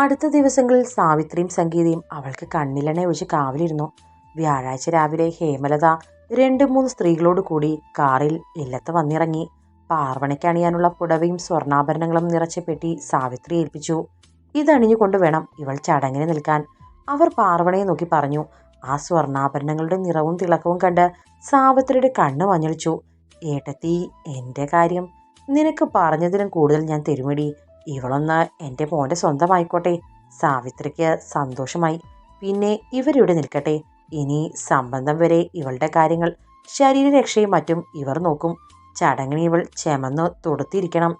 അടുത്ത ദിവസങ്ങളിൽ സാവിത്രിയും സംഗീതയും അവൾക്ക് കണ്ണിലെണ്ണ ഒഴിച്ച് കാവലിരുന്നു. വ്യാഴാഴ്ച രാവിലെ ഹേമലത രണ്ട് മൂന്ന് സ്ത്രീകളോട് കൂടി കാറിൽ ഇല്ലത്ത് വന്നിറങ്ങി. പാർവണയ്ക്ക് അണിയാനുള്ള പുടവയും സ്വർണാഭരണങ്ങളും നിറച്ച പെട്ടി സാവിത്രി ഏൽപ്പിച്ചു. ഇതണിഞ്ഞുകൊണ്ട് വേണം ഇവൾ ചടങ്ങിന് നിൽക്കാൻ. അവർ പാർവണയെ നോക്കി പറഞ്ഞു. ആ സ്വർണാഭരണങ്ങളുടെ നിറവും തിളക്കവും കണ്ട് സാവിത്രിയുടെ കണ്ണ് മഞ്ഞളിച്ചു. ഏട്ടത്തി എന്റെ കാര്യം. നിനക്ക് പറഞ്ഞതിലും കൂടുതൽ ഞാൻ തരുമടി. ഇവളൊന്ന് എന്റെ മോന്റെ സ്വന്തമായിക്കോട്ടെ. സാവിത്രിക്ക് സന്തോഷമായി. പിന്നെ ഇവരിവിടെ നിൽക്കട്ടെ. ഇനി സംബന്ധം വരെ ഇവളുടെ കാര്യങ്ങൾ ശരീരരക്ഷയും മറ്റും ഇവർ നോക്കും. ചടങ്ങിന് ഇവൾ ചെമന്ന് തൊടുത്തിരിക്കണം.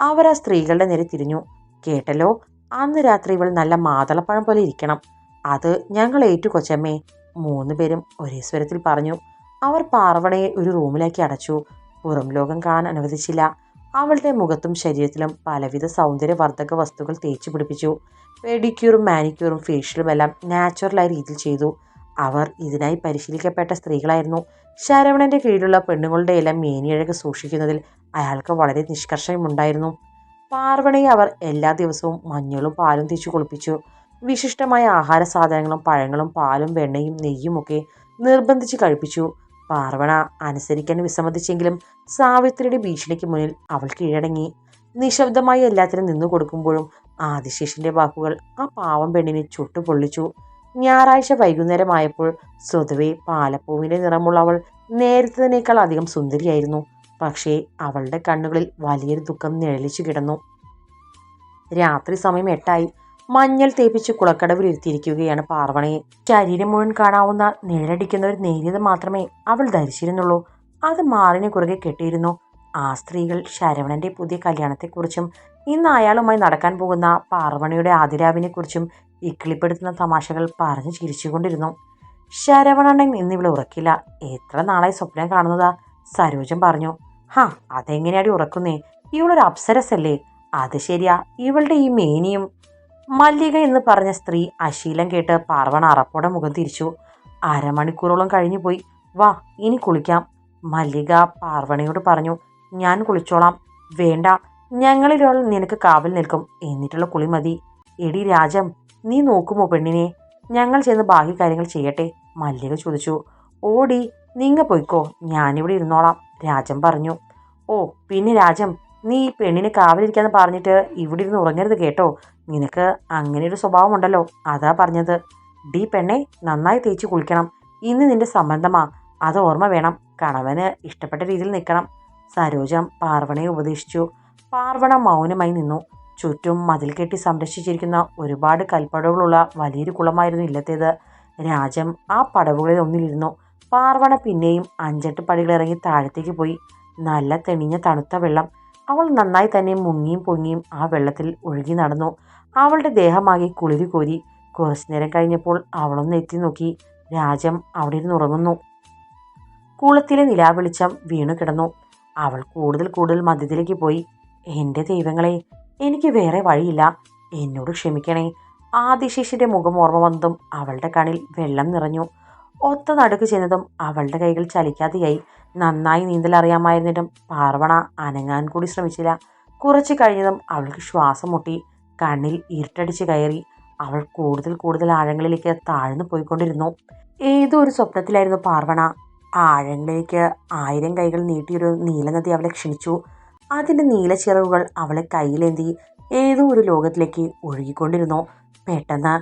അവർ ആ സ്ത്രീകളുടെ നേരെ തിരിഞ്ഞു. കേട്ടല്ലോ അന്ന് രാത്രി ഇവൾ നല്ല മാതളപ്പഴം പോലെ ഇരിക്കണം. അത് ഞങ്ങൾ ഏറ്റു കൊച്ചമ്മേ. മൂന്ന് പേരും ഒരേ സ്വരത്തിൽ പറഞ്ഞു. അവർ പാർവണയെ ഒരു റൂമിലാക്കി അടച്ചു. പുറം ലോകം കാണാൻ അനുവദിച്ചില്ല. അവളുടെ മുഖത്തും ശരീരത്തിലും പലവിധ സൗന്ദര്യവർദ്ധക വസ്തുക്കൾ തേച്ചു പിടിപ്പിച്ചു. പെഡിക്യൂറും മാനിക്യൂറും ഫേഷ്യലും എല്ലാം നാച്ചുറലായ രീതിയിൽ ചെയ്തു. അവർ ഇതിനായി പരിശീലിക്കപ്പെട്ട സ്ത്രീകളായിരുന്നു. ശരവണന്റെ കീഴിലുള്ള പെണ്ണുങ്ങളുടെ എല്ലാം മേനിയഴക് സൂക്ഷിക്കുന്നതിൽ അയാൾക്ക് വളരെ നിഷ്കർഷമുണ്ടായിരുന്നു പാർവണയെ അവർ എല്ലാ ദിവസവും മഞ്ഞളും പാലും തേച്ചു കുളിപ്പിച്ചു. വിശിഷ്ടമായ ആഹാര സാധനങ്ങളും പഴങ്ങളും പാലും വെണ്ണയും നെയ്യുമൊക്കെ നിർബന്ധിച്ച് കഴിപ്പിച്ചു. പാർവണ അനുസരിക്കാൻ വിസമ്മതിച്ചെങ്കിലും സാവിത്രിയുടെ ഭീഷണിക്ക് മുന്നിൽ അവൾ കീഴടങ്ങി. നിശബ്ദമായി എല്ലാത്തിനും നിന്നു കൊടുക്കുമ്പോഴും ആദിശേഷിന്റെ വാക്കുകൾ ആ പാവം പെണ്ണിനെ ചുട്ടുപൊള്ളിച്ചു ഞായറാഴ്ച വൈകുന്നേരമായപ്പോൾ സ്വതവേ പാലപ്പൂവിന്റെ നിറമുള്ള അവൾ നേരത്തേനേക്കാൾ അധികം സുന്ദരിയായിരുന്നു. പക്ഷേ അവളുടെ കണ്ണുകളിൽ വലിയൊരു ദുഃഖം നിഴലിച്ചു കിടന്നു. രാത്രി സമയം എട്ടായി. മഞ്ഞൾ തേപ്പിച്ച് കുളക്കടവിലിരുത്തിയിരിക്കുകയാണ് പാർവണയെ ശരീരം മുഴുവൻ കാണാവുന്ന നിഴലടിക്കുന്ന ഒരു നേരിയത് മാത്രമേ അവൾ ധരിച്ചിരുന്നുള്ളൂ. അത് മാറിന് കുറുകെ കെട്ടിയിരുന്നു. ആ സ്ത്രീകൾ ശരവണന്റെ പുതിയ കല്യാണത്തെക്കുറിച്ചും ഇന്ന് അയാളുമായി നടക്കാൻ പോകുന്ന പാർവണയുടെ ആതിരാവിനെക്കുറിച്ചും ഇക്കിളിപ്പെടുത്തുന്ന തമാശകൾ പറഞ്ഞു ചിരിച്ചുകൊണ്ടിരുന്നു. ശരവണൻ ഇന്നിവിടെ ഉറക്കില്ല. എത്ര നാളായി സ്വപ്നം കാണുന്നതാ സരോജം പറഞ്ഞു. ഹാ അതെങ്ങനെയാടി ഉറക്കുന്നേ? ഇവളൊരു അപ്സരസല്ലേ? അത് ശരിയാ ഇവളുടെ ഈ മേനിയും മല്ലിക എന്ന് പറഞ്ഞ സ്ത്രീ അശീലം കേട്ട് പാർവണ അറപ്പോടെ മുഖം തിരിച്ചു. അരമണിക്കൂറോളം കഴിഞ്ഞു പോയി. വാ ഇനി കുളിക്കാം. മല്ലിക പാർവണയോട് പറഞ്ഞു ഞാൻ കുളിച്ചോളാം. വേണ്ട ഞങ്ങളിലൊരാൾ നിനക്ക് കാവൽ നിൽക്കും. എന്നിട്ടുള്ള കുളി മതി. എടി രാജം നീ നോക്കുമോ പെണ്ണിനെ? ഞങ്ങൾ ചെന്ന് ബാക്കി കാര്യങ്ങൾ ചെയ്യട്ടെ. മല്ലിക ചോദിച്ചു. ഓടി നിങ്ങ പോയിക്കോ. ഞാനിവിടെ ഇരുന്നോളാം. രാജം പറഞ്ഞു. ഓ പിന്നെ രാജം നീ ഈ പെണ്ണിനെ കാവലിരിക്കാന്ന് പറഞ്ഞിട്ട് ഇവിടെ ഇരുന്ന് ഉറങ്ങരുത് കേട്ടോ. നിനക്ക് അങ്ങനെ ഒരു സ്വഭാവമുണ്ടല്ലോ. അതാ പറഞ്ഞത്. ഡി പെണ്ണെ നന്നായി തേച്ച് കുളിക്കണം. ഇന്ന് നിന്റെ സംബന്ധമാ. അത് ഓർമ്മ വേണം. കണവന് ഇഷ്ടപ്പെട്ട രീതിയിൽ നിൽക്കണം. സരോജം പാർവണയെ ഉപദേശിച്ചു. പാർവണ മൗനമായി നിന്നു. ചുറ്റും മതിൽ കെട്ടി സംരക്ഷിച്ചിരിക്കുന്ന ഒരുപാട് കൽപ്പടവുകളുള്ള വലിയൊരു കുളമായിരുന്നു ഇല്ലത്തേത്. രാജം ആ പടവുകളിൽ ഒന്നിലിരുന്നു. പാർവണ പിന്നെയും അഞ്ചെട്ട് പടികളിറങ്ങി താഴത്തേക്ക് പോയി. നല്ല തെണിഞ്ഞ തണുത്ത വെള്ളം. അവൾ നന്നായി തന്നെ മുങ്ങിയും പൊങ്ങിയും ആ വെള്ളത്തിൽ ഒഴുകി നടന്നു. അവളുടെ ദേഹമാകെ കുളിരി കോരി. കുറച്ചു നേരം കഴിഞ്ഞപ്പോൾ അവളൊന്ന് എത്തി നോക്കി. രാജം അവിടെ ഇരുന്ന് ഉറങ്ങുന്നു. കുളത്തിലെ നിലാവെളിച്ചം വീണു കിടന്നു. അവൾ കൂടുതൽ കൂടുതൽ മധ്യത്തിലേക്ക് പോയി. എന്റെ ദൈവങ്ങളെ എനിക്ക് വേറെ വഴിയില്ല. എന്നോട് ക്ഷമിക്കണേ. ആദിശേഷിന്റെ മുഖം ഓർമ്മ വന്നതും അവളുടെ കണ്ണിൽ വെള്ളം നിറഞ്ഞു. ഒത്ത നടുക്ക് ചെന്നതും അവളുടെ കൈകൾ ചലിക്കാതെയായി. നന്നായി നീന്തൽ അറിയാമായിരുന്നിട്ടും പാർവണ അനങ്ങാൻ കൂടി ശ്രമിച്ചില്ല. കുറച്ച് കഴിഞ്ഞതും അവൾക്ക് ശ്വാസം മുട്ടി കണ്ണിൽ ഇരുട്ടടിച്ച് കയറി അവൾ കൂടുതൽ കൂടുതൽ ആഴങ്ങളിലേക്ക് താഴ്ന്നു പോയിക്കൊണ്ടിരുന്നു. ഏതോ ഒരു സ്വപ്നത്തിലായിരുന്നു പാർവണ. ആഴങ്ങളിലേക്ക് ആയിരം കൈകൾ നീട്ടിയൊരു നീലനദി അവളെ ക്ഷണിച്ചു. അതിന്റെ നീലച്ചിറവുകൾ അവളെ കയ്യിലേന്തി ഏതോ ഒരു ലോകത്തിലേക്ക് ഒഴുകിക്കൊണ്ടിരുന്നു. പെട്ടെന്ന്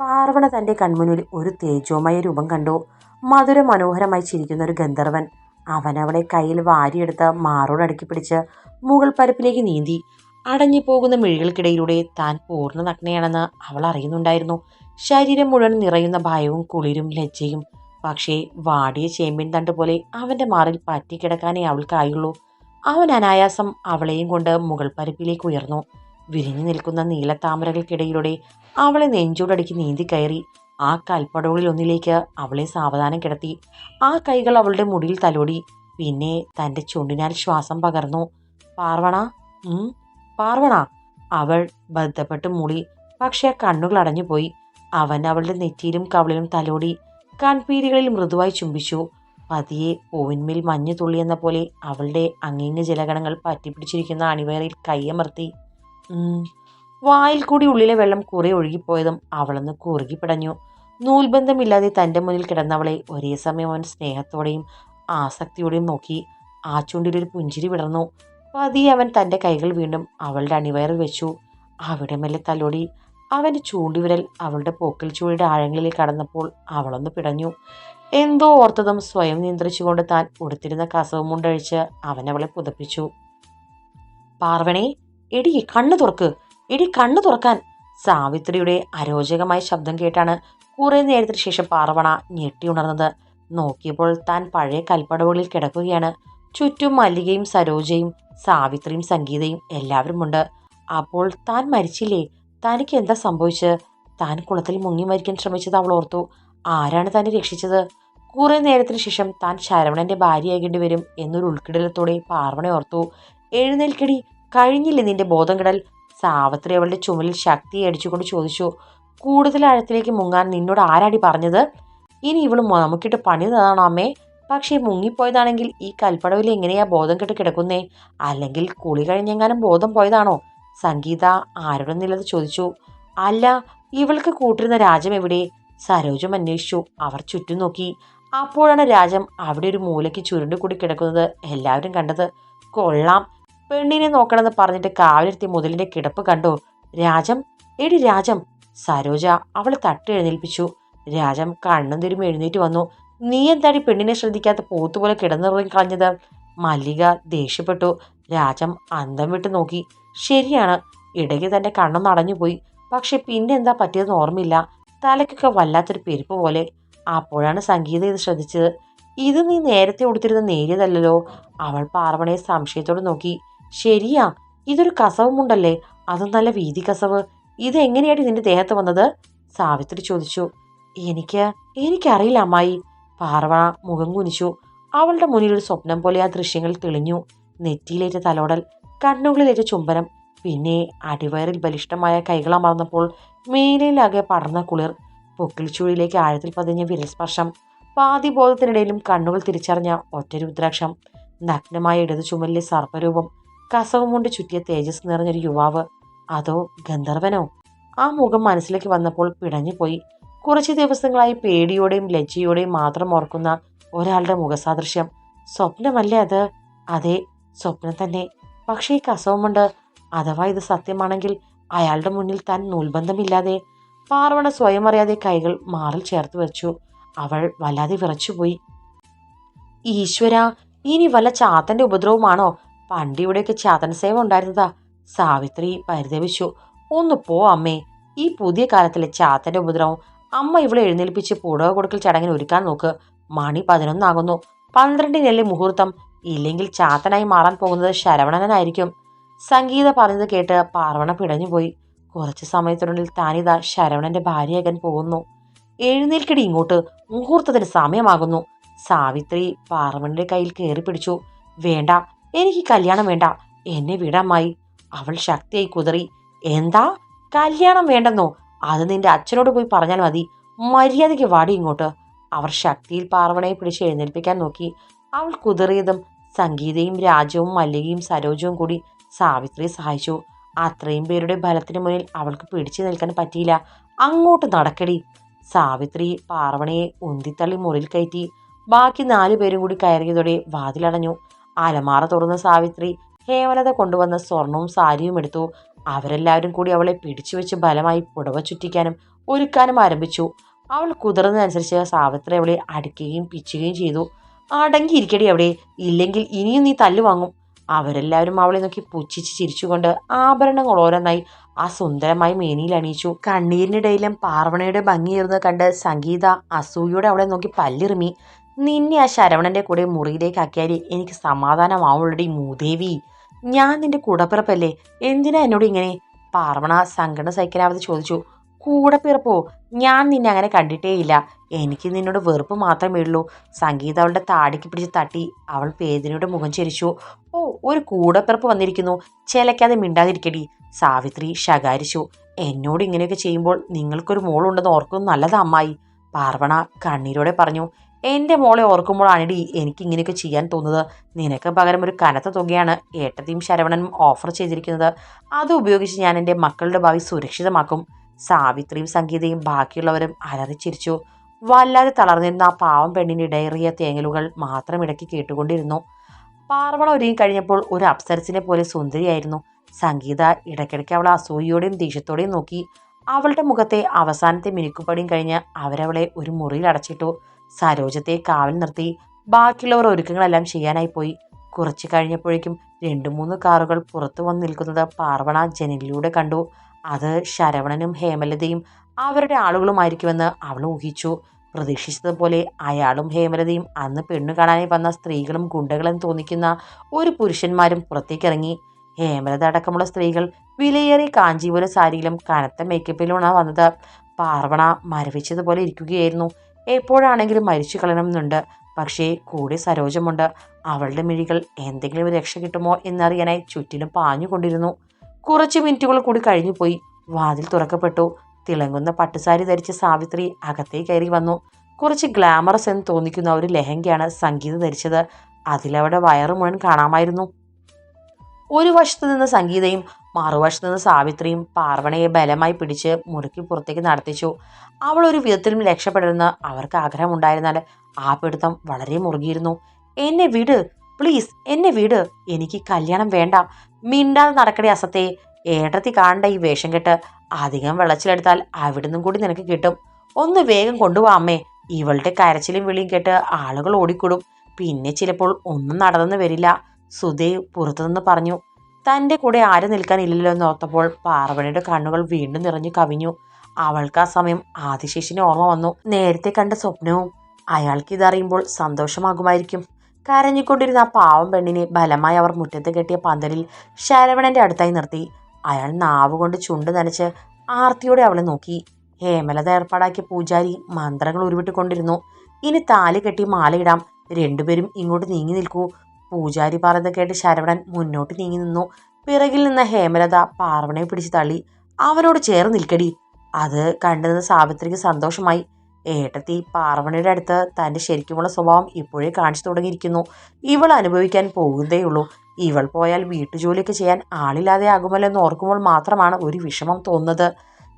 പാർവണ തന്റെ കൺമുന്നിൽ ഒരു തേജോമയ രൂപം കണ്ടു. മധുര മനോഹരമായി ചിരിക്കുന്ന ഒരു ഗന്ധർവൻ അവൻ അവളെ കയ്യിൽ വാരിയെടുത്ത മാറോടടുക്കി പിടിച്ച് മുകൾ പരപ്പിലേക്ക് നീന്തി. അടഞ്ഞുപോകുന്ന മിഴികൾക്കിടയിലൂടെ താൻ പൂർണ നഗ്നയാണെന്ന് അവൾ അറിയുന്നുണ്ടായിരുന്നു. ശരീരം മുഴുവൻ നിറയുന്ന ഭയവും കുളിരും ലജ്ജയും. പക്ഷേ വാടിയ ചേമ്പിൻ തണ്ട് പോലെ അവന്റെ മാറിൽ പറ്റിക്കിടക്കാനേ അവൾക്കായുള്ളൂ. അവൻ അനായാസം അവളെയും കൊണ്ട് മുകൾ പരപ്പിലേക്ക് ഉയർന്നു. വിരിഞ്ഞു നിൽക്കുന്ന നീലത്താമരകൾക്കിടയിലൂടെ അവളെ നെഞ്ചോടടിക്ക് നീന്തി കയറി. ആ കൽപ്പടവുകളിൽ ഒന്നിലേക്ക് അവളെ സാവധാനം കിടത്തി. ആ കൈകൾ അവളുടെ മുടിയിൽ തലോടി. പിന്നെ തന്റെ ചുണ്ടിനാൽ ശ്വാസം പകർന്നു. പാർവണ പാർവണ അവൾ ബന്ധപ്പെട്ട് മൂളി. പക്ഷെ കണ്ണുകൾ അടഞ്ഞുപോയി അവൻ അവളുടെ നെറ്റിയിലും കവളിലും തലോടി. കൺപീരികളിൽ മൃദുവായി ചുംബിച്ചു. പതിയെ പൂവിന്മേൽ മഞ്ഞു തുള്ളിയെന്ന പോലെ അവളുടെ അങ്ങിങ്ങ് ജലഗണങ്ങൾ പറ്റിപ്പിടിച്ചിരിക്കുന്ന അണിവേറിൽ കൈയമർത്തി വായിൽ കൂടി ഉള്ളിലെ വെള്ളം കുറെ ഒഴുകിപ്പോയതും അവളൊന്ന് കുറുകിപ്പിടഞ്ഞു നൂൽബന്ധമില്ലാതെ തന്റെ മുന്നിൽ കിടന്നവളെ ഒരേ സമയം അവൻ സ്നേഹത്തോടെയും ആസക്തിയോടെയും നോക്കി. ആ ചുണ്ടിലൊരു പുഞ്ചിരി വിടർന്നു. പതിയെ അവൻ തന്റെ കൈകൾ വീണ്ടും അവളുടെ അണിവയറിൽ വെച്ചു. അവിടെ മെല്ലെ തലോടി. അവന്റെ ചൂണ്ടിവിരൽ അവളുടെ പോക്കിൽ ചൂടിയുടെ ആഴങ്ങളിലേക്ക് കടന്നപ്പോൾ അവളൊന്ന് പിടഞ്ഞു. എന്തോ ഓർത്തതും സ്വയം നിയന്ത്രിച്ചുകൊണ്ട് താൻ ഉടുത്തിരുന്ന കസവും മുണ്ടഴിച്ച് അവൻ അവളെ പുതപ്പിച്ചു. പാർവണേ എടി കണ്ണു തുറക്ക്. എടി കണ്ണു തുറക്കാൻ സാവിത്രിയുടെ അരോചകമായ ശബ്ദം കേട്ടാണ് കുറെ നേരത്തിന് ശേഷം പാർവണ ഞെട്ടിയുണർന്നത് നോക്കിയപ്പോൾ താൻ പഴയ കൽപ്പടവുകളിൽ കിടക്കുകയാണ്. ചുറ്റും മല്ലികയും സരോജയും സാവിത്രിയും സംഗീതയും എല്ലാവരുമുണ്ട്. അപ്പോൾ താൻ മരിച്ചില്ലേ? തനിക്ക് എന്താ സംഭവിച്ചത് താൻ കുളത്തിൽ മുങ്ങി മരിക്കാൻ ശ്രമിച്ചത് അവൾ ഓർത്തു. ആരാണ് തന്നെ രക്ഷിച്ചത്? കുറെ നേരത്തിന് ശേഷം താൻ ശരവണന്റെ ഭാര്യയാകേണ്ടി വരും എന്നൊരു ഉൾക്കിടലത്തോടെ പാർവണ ഓർത്തു. എഴുന്നേൽക്കടി കഴിഞ്ഞില്ലേ നിന്റെ ബോധം കിടൽ? സാവത്രി അവളുടെ ചുമലിൽ ശക്തി അടിച്ചുകൊണ്ട് ചോദിച്ചു കൂടുതൽ ആഴത്തിലേക്ക് മുങ്ങാൻ നിന്നോട് ആരാടി പറഞ്ഞത്? ഇനി ഇവൾ നമുക്കിട്ട് പണി തന്നാണോ അമ്മേ? പക്ഷേ മുങ്ങിപ്പോയതാണെങ്കിൽ ഈ കൽപ്പടവിൽ എങ്ങനെയാ ബോധം കെട്ട് കിടക്കുന്നേ? അല്ലെങ്കിൽ കുളി കഴിഞ്ഞെങ്ങാനും ബോധം പോയതാണോ? സംഗീത ആരോടൊന്നില്ലത് ചോദിച്ചു അല്ല ഇവൾക്ക് കൂട്ടിരുന്ന രാജം എവിടെ? സരോജം അന്വേഷിച്ചു അവർ ചുറ്റും നോക്കി. അപ്പോഴാണ് രാജം അവിടെ ഒരു മൂലയ്ക്ക് ചുരുണ്ടുകൂടി കിടക്കുന്നത് എല്ലാവരും കണ്ടത്. കൊള്ളാം പെണ്ണിനെ നോക്കണമെന്ന് പറഞ്ഞിട്ട് കാവിലെത്തി മുതലിന്റെ കിടപ്പ് കണ്ടു. രാജം എടി രാജം സരോജ അവളെ തട്ടി എഴുന്നേൽപ്പിച്ചു. രാജം കണ്ണും തിരുമ്പ് എഴുന്നേറ്റ് വന്നു. നീ എന്താടി പെണ്ണിനെ ശ്രദ്ധിക്കാത്ത പോത്തുപോലെ കിടന്നിറങ്ങി കളഞ്ഞത്? മല്ലിക ദേഷ്യപ്പെട്ടു. രാജം അന്തം വിട്ട് നോക്കി. ശരിയാണ് ഇടയ്ക്ക് തന്റെ കണ്ണൊന്ന് അടഞ്ഞുപോയി. പക്ഷെ പിന്നെ എന്താ പറ്റിയതെന്ന് ഓർമ്മയില്ല. തലയ്ക്കൊക്കെ വല്ലാത്തൊരു പെരുപ്പ് പോലെ. അപ്പോഴാണ് സംഗീത ഇത് ശ്രദ്ധിച്ചത്. ഇത് നീ നേരത്തെ ഉടുത്തിരുന്ന നേരിയതല്ലോ അവൾ പാർവണയെ സംശയത്തോടെ നോക്കി. ശരിയാ ഇതൊരു കസവുമുണ്ടല്ലേ? അതും നല്ല വീതി കസവ്. ഇത് എങ്ങനെയാണ് നിന്റെ ദേഹത്ത് വന്നത്? സാവിത്രി ചോദിച്ചു. എനിക്ക് എനിക്കറിയില്ല അമ്മായി. പാർവ മുഖം കുനിച്ചു. അവളുടെ മുന്നിൽ ഒരു സ്വപ്നം പോലെ ആ ദൃശ്യങ്ങൾ തെളിഞ്ഞു. നെറ്റിയിലേറ്റ തലോടൽ കണ്ണുകളിലേറ്റ ചുംബനം. പിന്നെ അടിവയറിൽ ബലിഷ്ടമായ കൈകളമർന്നപ്പോൾ മേലയിലാകെ പടർന്ന കുളിർ പൊക്കിൽ ചുഴിയിലേക്ക് ആഴത്തിൽ പതിഞ്ഞ വിരൽസ്പർശം പാതിബോധത്തിനിടയിലും കണ്ണുകൾ തിരിച്ചറിഞ്ഞ ഒറ്റ രുദ്രാക്ഷം നഗ്നമായ ഇടതു ചുമലിലെ സർപ്പരൂപം കസവും കൊണ്ട് ചുറ്റിയ തേജസ് നിറഞ്ഞൊരു യുവാവ് അതോ ഗന്ധർവനോ? ആ മുഖം മനസ്സിലേക്ക് വന്നപ്പോൾ പിടഞ്ഞുപോയി. കുറച്ച് ദിവസങ്ങളായി പേടിയോടെയും ലജ്ജയോടെയും മാത്രം ഓർക്കുന്ന ഒരാളുടെ മുഖസാദൃശ്യം. സ്വപ്നമല്ലേ അത്? അതെ സ്വപ്നം തന്നെ. പക്ഷേ ഈ കസവുമുണ്ട് അഥവാ ഇത് സത്യമാണെങ്കിൽ അയാളുടെ മുന്നിൽ താൻ നൂൽബന്ധമില്ലാതെ പാർവണ സ്വയം അറിയാതെ കൈകൾ മാറിൽ ചേർത്ത് വെച്ചു. അവൾ വല്ലാതെ വിറച്ചുപോയി. ഈശ്വര ഇനി വല്ല ചാത്തന്റെ ഉപദ്രവമാണോ? പണ്ട് ഇവിടെയൊക്കെ ചാതനസേവ സേവ ഉണ്ടായിരുന്നതാ. സാവിത്രി പരിതപിച്ചു ഒന്ന് പോ അമ്മേ. ഈ പുതിയ കാലത്തിലെ ചാത്തന്റെ ഉപദ്രവം അമ്മ ഇവളെ എഴുന്നേൽപ്പിച്ച് പുടവ കൊടുക്കൽ ചടങ്ങിന് ഒരുക്കാൻ നോക്ക്. മണി പതിനൊന്നാകുന്നു. പന്ത്രണ്ടിനല്ലേ മുഹൂർത്തം. ഇല്ലെങ്കിൽ ചാത്തനായി മാറാൻ പോകുന്നത് ശരവണനായിരിക്കും. സംഗീത പറഞ്ഞത് കേട്ട് പാർവണ പിടഞ്ഞുപോയി കുറച്ച് സമയത്തിനുള്ളിൽ താനിതാ ശരവണന്റെ ഭാര്യയാകാൻ പോകുന്നു. എഴുന്നേൽക്കടി ഇങ്ങോട്ട്. മുഹൂർത്തത്തിന് സമയമാകുന്നു. സാവിത്രി പാർവണന്റെ കയ്യിൽ കയറി പിടിച്ചു. വേണ്ട. എനിക്ക് കല്യാണം വേണ്ട. എന്നെ വിടാമായി അവൾ ശക്തിയായി കുതിറി. എന്താ? കല്യാണം വേണ്ടെന്നോ? അത് നിന്റെ അച്ഛനോട് പോയി പറഞ്ഞാൽ മതി. മര്യാദയ്ക്ക് വാടി ഇങ്ങോട്ട്. അവർ ശക്തിയിൽ പാർവണയെ പിടിച്ച് എഴുന്നേൽപ്പിക്കാൻ നോക്കി. അവൾ കുതിറിയതും സംഗീതയും രാജവും മല്ലികയും സരോജവും കൂടി സാവിത്രിയെ സഹായിച്ചു. അത്രയും പേരുടെ ബലത്തിന് മുന്നിൽ അവൾക്ക് പിടിച്ചു നിൽക്കാൻ പറ്റിയില്ല. അങ്ങോട്ട് നടക്കടി. സാവിത്രി പാർവണയെ ഉന്തിത്തള്ളി മുറിയിൽ കയറ്റി. ബാക്കി നാലു പേരും കൂടി കയറിയതോടെ വാതിലടഞ്ഞു. അലമാറ തുറന്ന സാവിത്രി ഹേമലത കൊണ്ടുവന്ന സ്വർണവും സാരിയും എടുത്തു. അവരെല്ലാവരും കൂടി അവളെ പിടിച്ചു വെച്ച് ബലമായി പുടവ ചുറ്റിക്കാനും ഒരുക്കാനും ആരംഭിച്ചു. അവൾ കുതിർന്നതനുസരിച്ച് സാവിത്രി അവളെ അടിക്കുകയും പിച്ചുകയും ചെയ്തു. അടങ്ങിയിരിക്കടി അവിടെ ഇല്ലെങ്കിൽ ഇനിയും നീ തല്ലു വാങ്ങും അവരെല്ലാവരും അവളെ നോക്കി പുച്ഛിച്ച് ചിരിച്ചുകൊണ്ട് ആഭരണങ്ങൾ ഓരോന്നായി ആ സുന്ദരമായി മേനിയിൽ അണിയിച്ചു. കണ്ണീരിനിടയിലും പാർവണയുടെ ഭംഗിയേറുന്നത് കണ്ട് സംഗീത അസൂയോടെ അവളെ നോക്കി പല്ലിറുമി. നിന്നെ ആ ശരവണന്റെ കൂടെ മുറിയിലേക്ക് ആക്കിയാൽ എനിക്ക് സമാധാനമാവുള്ളടി മൂദേവി. ഞാൻ നിന്റെ കൂടപ്പിറപ്പല്ലേ? എന്തിനാ എന്നോട് ഇങ്ങനെ? പാർവണ സങ്കടം സഹിക്കാനാവത് ചോദിച്ചു. കൂടപ്പിറപ്പോ? ഞാൻ നിന്നെ അങ്ങനെ കണ്ടിട്ടേയില്ല. എനിക്ക് നിന്നോട് വെറുപ്പ് മാത്രമേ ഉള്ളൂ. സംഗീത അവളുടെ താടിക്ക് പിടിച്ച് തട്ടി അവൾ വേദനയുടെ മുഖം ചിരിച്ചു. ഓ ഒരു കൂടപ്പിറപ്പ് വന്നിരിക്കുന്നു. ചിലക്കാതെ മിണ്ടാതിരിക്കടി. സാവിത്രി ശകാരിച്ചു. എന്നോട് ഇങ്ങനെയൊക്കെ ചെയ്യുമ്പോൾ നിങ്ങൾക്കൊരു മോളുണ്ടെന്ന് ഓർക്കുന്നത് നല്ലതാ അമ്മായി. പാർവണ കണ്ണീരോടെ പറഞ്ഞു. എന്റെ മോളെ ഓർക്കുമ്പോഴാണിടി എനിക്ക് ഇങ്ങനെയൊക്കെ ചെയ്യാൻ തോന്നുന്നത്. നിനക്ക് പകരം ഒരു കനത്ത തുകയാണ് ഏട്ടത്തിയും ശരവണനും ഓഫർ ചെയ്തിരിക്കുന്നത്. അത് ഉപയോഗിച്ച് ഞാൻ എന്റെ മക്കളുടെ ഭാവി സുരക്ഷിതമാക്കും. സാവിത്രിയും സംഗീതയും ബാക്കിയുള്ളവരും അലറിച്ചിരിച്ചു. വല്ലാതെ തളർന്നിരുന്ന ആ പാവം പെണ്ണിന്റെ ഇടയേറിയ തേങ്ങലുകൾ മാത്രം ഇടയ്ക്ക് കേട്ടുകൊണ്ടിരുന്നു. പാർവണ ഒരുങ്ങി കഴിഞ്ഞപ്പോൾ ഒരു അപ്സരസിനെ പോലെ സുന്ദരിയായിരുന്നു. സംഗീത ഇടയ്ക്കിടയ്ക്ക് അവളെ അസൂയയോടെയും ദേഷ്യത്തോടെയും നോക്കി. അവളുടെ മുഖത്തെ അവസാനത്തെ മിനുക്കുപടിയും കഴിഞ്ഞ് അവരവളെ ഒരു മുറിയിൽ അടച്ചിട്ടു. സരോജത്തെ കാവൽ നിർത്തി. ബാക്കിയുള്ളവർ ഒരുക്കങ്ങളെല്ലാം ചെയ്യാനായി പോയി. കുറച്ച് കഴിഞ്ഞപ്പോഴേക്കും രണ്ടു മൂന്ന് കാറുകൾ പുറത്തു വന്ന് നിൽക്കുന്നത് പാർവണ ജനലിലൂടെ കണ്ടു. അത് ശരവണനും ഹേമലതയും അവരുടെ ആളുകളുമായിരിക്കുമെന്ന് അവൾ ഊഹിച്ചു. പ്രതീക്ഷിച്ചതുപോലെ അയാളും ഹേമലതയും അന്ന് പെണ്ണു കാണാനായി വന്ന സ്ത്രീകളും ഗുണ്ടകളും തോന്നിക്കുന്ന ഒരു പുരുഷന്മാരും പുറത്തേക്കിറങ്ങി. ഹേമലത അടക്കമുള്ള സ്ത്രീകൾ വിലയേറിയ കാഞ്ചീപുര സാരിയിലും കനത്ത മേക്കപ്പിലുമാണ് വന്നത്. പാർവണ മരവിച്ചതുപോലെ ഇരിക്കുകയായിരുന്നു. എപ്പോഴാണെങ്കിലും മരിച്ചു കളയണമെന്നുണ്ട്. പക്ഷേ കൂടെ സരോജമുണ്ട്. അവളുടെ മിഴികൾ എന്തെങ്കിലും രക്ഷ കിട്ടുമോ എന്നറിയാനായി ചുറ്റിലും പാഞ്ഞുകൊണ്ടിരുന്നു കുറച്ച് മിനിറ്റുകൾ കൂടി കഴിഞ്ഞുപോയി വാതിൽ തുറക്കപ്പെട്ടു. തിളങ്ങുന്ന പട്ടുസാരി ധരിച്ച സാവിത്രി അകത്തേ കയറി വന്നു. കുറച്ച് ഗ്ലാമറസ് എന്ന് തോന്നിക്കുന്ന ഒരു ലെഹങ്കയാണ് സംഗീത ധരിച്ചത്. അതിലവിടെ വയറ് മുഴുവൻ കാണാമായിരുന്നു. ഒരു വശത്ത് നിന്ന് സംഗീതയും മറുവശത്ത് നിന്ന് സാവിത്രിയും പാർവണയെ ബലമായി പിടിച്ച് മുറുക്കി പുറത്തേക്ക് നടത്തിച്ചു. അവൾ ഒരു വിധത്തിലും രക്ഷപ്പെടരുന്ന് അവർക്ക് ആഗ്രഹമുണ്ടായിരുന്നാൽ ആ പിടുത്തം വളരെ മുറുകിയിരുന്നു. എന്നെ വിട് പ്ലീസ് എന്നെ വിട് എനിക്ക് കല്യാണം വേണ്ട. മിണ്ടാതെ നടക്കണേ അസത്തെ. ഏട്ടത്തി കാണണ്ട ഈ വേഷം കെട്ട്. അധികം വെള്ളച്ചിലെടുത്താൽ അവിടുന്നും കൂടി നിനക്ക് കിട്ടും. ഒന്ന് വേഗം കൊണ്ടുപോവാ അമ്മേ. ഇവളുടെ കരച്ചിലും വിളിയും കേട്ട് ആളുകൾ ഓടിക്കൂടും. പിന്നെ ചിലപ്പോൾ ഒന്നും നടന്നു വരില്ല. സുധേ പുറത്തുനിന്ന് പറഞ്ഞു തന്റെ കൂടെ ആരും നിൽക്കാനില്ലല്ലോ എന്ന് ഓർത്തപ്പോൾ പാർവണിയുടെ കണ്ണുകൾ വീണ്ടും നിറഞ്ഞു കവിഞ്ഞു. അവൾക്ക് ആ സമയം ആദിശേഷിന് ഓർമ്മ വന്നു. നേരത്തെ കണ്ട സ്വപ്നവും അയാൾക്ക് ഇതറിയുമ്പോൾ സന്തോഷമാകുമായിരിക്കും. കരഞ്ഞിക്കൊണ്ടിരുന്ന ആ പാവം പെണ്ണിനെ ബലമായി അവർ മുറ്റത്ത് കെട്ടിയ പന്തലിൽ ശരവണന്റെ അടുത്തായി നിർത്തി. അയാൾ നാവുകൊണ്ട് ചുണ്ട് നനച്ച് ആർത്തിയോടെ അവളെ നോക്കി. ഹേമലത ഏർപ്പാടാക്കിയ പൂജാരി മന്ത്രങ്ങൾ ഉരുവിട്ടുകൊണ്ടിരുന്നു. ഇനി താലി കെട്ടി മാലയിടാം. രണ്ടുപേരും ഇങ്ങോട്ട് നീങ്ങി നിൽക്കൂ. പൂജാരി പറയുന്നത് കേട്ട് ശരവണൻ മുന്നോട്ട് നീങ്ങി നിന്നു. പിറകിൽ നിന്ന് ഹേമലത പാർവണയെ പിടിച്ച് തള്ളി. അവനോട് ചേർന്ന് നിൽക്കടി. അത് കണ്ടത് സാവിത്രിക്ക് സന്തോഷമായി. ഏട്ടത്തി പാർവണിയുടെ അടുത്ത് തന്റെ ശരിക്കുമുള്ള സ്വഭാവം ഇപ്പോഴേ കാണിച്ചു തുടങ്ങിയിരിക്കുന്നു. ഇവൾ അനുഭവിക്കാൻ പോകുന്നതേയുള്ളൂ. ഇവൾ പോയാൽ വീട്ടുജോലിയൊക്കെ ചെയ്യാൻ ആളില്ലാതെ ആകുമല്ലോ എന്ന് ഓർക്കുമ്പോൾ മാത്രമാണ് ഒരു വിഷമം തോന്നുന്നത്.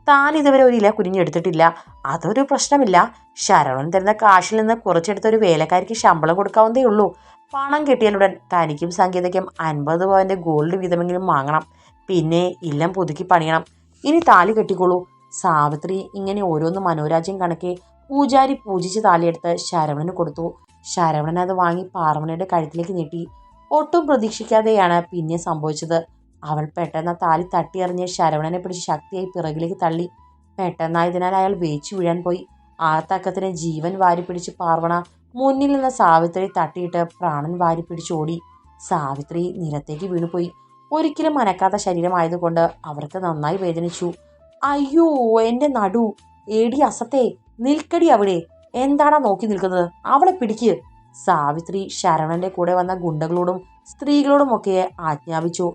താൻ ഇതുവരെ ഒരു ഇല കുനിഞ്ഞെടുത്തിട്ടില്ല. അതൊരു പ്രശ്നമില്ല. ശരവണൻ തരുന്ന കാശിൽ നിന്ന് കുറച്ചെടുത്ത ഒരു വേലക്കാരിക്ക് ശമ്പളം കൊടുക്കാവുന്നതേ ഉള്ളൂ പണം കിട്ടിയാലുടൻ തനിക്കും സംഗീതയ്ക്കും അൻപത് പവന്റെ ഗോൾഡ് വീതമെങ്കിലും വാങ്ങണം. പിന്നെ ഇല്ലം പുതുക്കി പണിയണം. ഇനി താലി കെട്ടിക്കോളൂ. സാവിത്രി ഇങ്ങനെ ഓരോന്ന് മനോരാജ്യം കണക്കെ പൂജാരി പൂജിച്ച് താലിയെടുത്ത് ശരവണന് കൊടുത്തു. ശരവണൻ അത് വാങ്ങി പാർവണയുടെ കഴുത്തിലേക്ക് നീട്ടി. ഒട്ടും പ്രതീക്ഷിക്കാതെയാണ് പിന്നെ സംഭവിച്ചത്. അവൾ പെട്ടെന്ന് താലി തട്ടിയെറിഞ്ഞ് ശരവണനെ പിടിച്ച് ശക്തിയായി പിറകിലേക്ക് തള്ളി. പെട്ടെന്നായതിനാൽ അയാൾ വേച്ചു വീഴാൻ പോയി. ആ തക്കത്തിന് ജീവൻ വാരി പിടിച്ച് പാർവണ മുന്നിൽ നിന്ന് സാവിത്രി തട്ടിയിട്ട് പ്രാണൻ വാരി പിടിച്ചോടി സാവിത്രി നിലത്തേക്ക് വീണുപോയി. ഒരിക്കലും അനക്കാത്ത ശരീരമായതുകൊണ്ട് അവർക്ക് നന്നായി വേദനിച്ചു. അയ്യോ എന്റെ നടു! ഏടി അസത്തെ നിൽക്കടി അവിടെ! എന്താണാ നോക്കി നിൽക്കുന്നത്? അവളെ പിടിക്ക്! സാവിത്രി ശരണന്റെ കൂടെ വന്ന ഗുണ്ടകളോടും സ്ത്രീകളോടും ഒക്കെ ആജ്ഞാപിച്ചു.